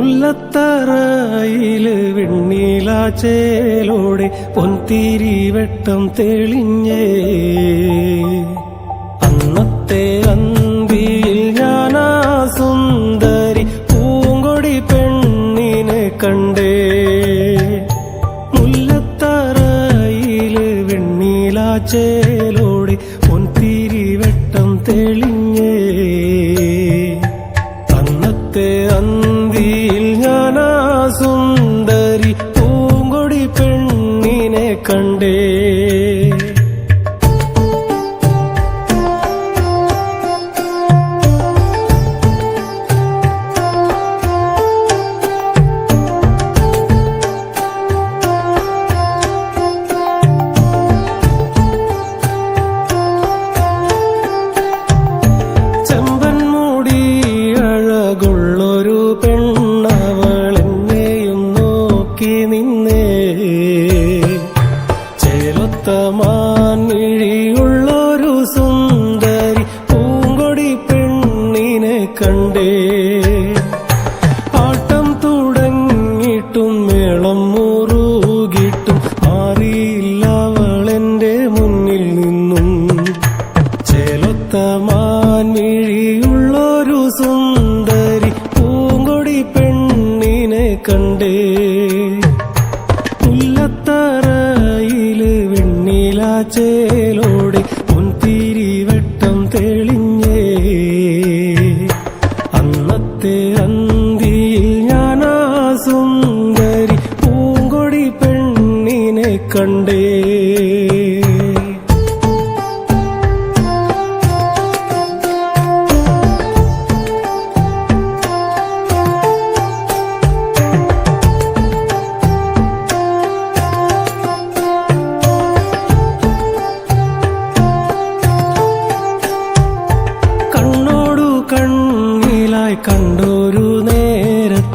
മുല്ലത്തറയിൽ വെണ്ണീലാ ചേലോടെ പൊൻതിരി വെട്ടം തെളിഞ്ഞേ. അന്നത്തെ അന്തിയിൽ ഞാനാ സുന്ദരി പൂങ്കൊടി പെണ്ണിനെ കണ്ടേ. മുല്ലത്തറയിൽ വെണ്ണീലാ ചേലോടെ പൊൻതിരി വെട്ടം തെളിഞ്ഞേ. നോക്കി നിന്നേ. ചേലൊത്ത മാൻമിഴിയുള്ളൊരു സുന്ദരി പൂങ്കൊടി പെണ്ണിനെ കണ്ടേ. ആട്ടം തുടങ്ങിയിട്ടും മേളം മുറുകിട്ടും മാറിയില്ല. കണ്ടേ മുല്ലത്തറയിൽ വെണ്ണില ചേലോടെ മുൻതിരിവട്ടം തെളിഞ്ഞേ. അന്നത്തെ അന്തിയിൽ ഞാനാ സുന്ദരി പൂങ്കൊടി പെണ്ണിനെ കണ്ടേ.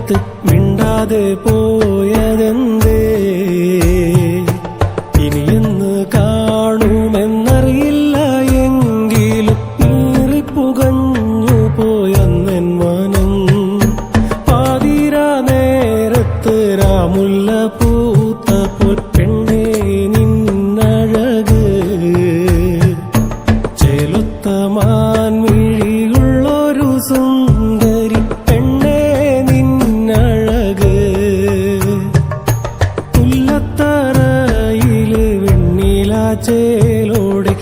കാത്ത് മിണ്ടാതെ പോയതെന്തേ? ഇനിയെന്ന് കാണുമെന്നറിയില്ല എങ്കിലും ഏറിപ്പുകഞ്ഞു പോയെന്നൻ മനം പാതിരാ നേരത്ത് രാമുല്ല പൂത്ത പൊറ്റെണ്ണേ നിന്നഴക്. ചേലൊത്തമാ చేలోడే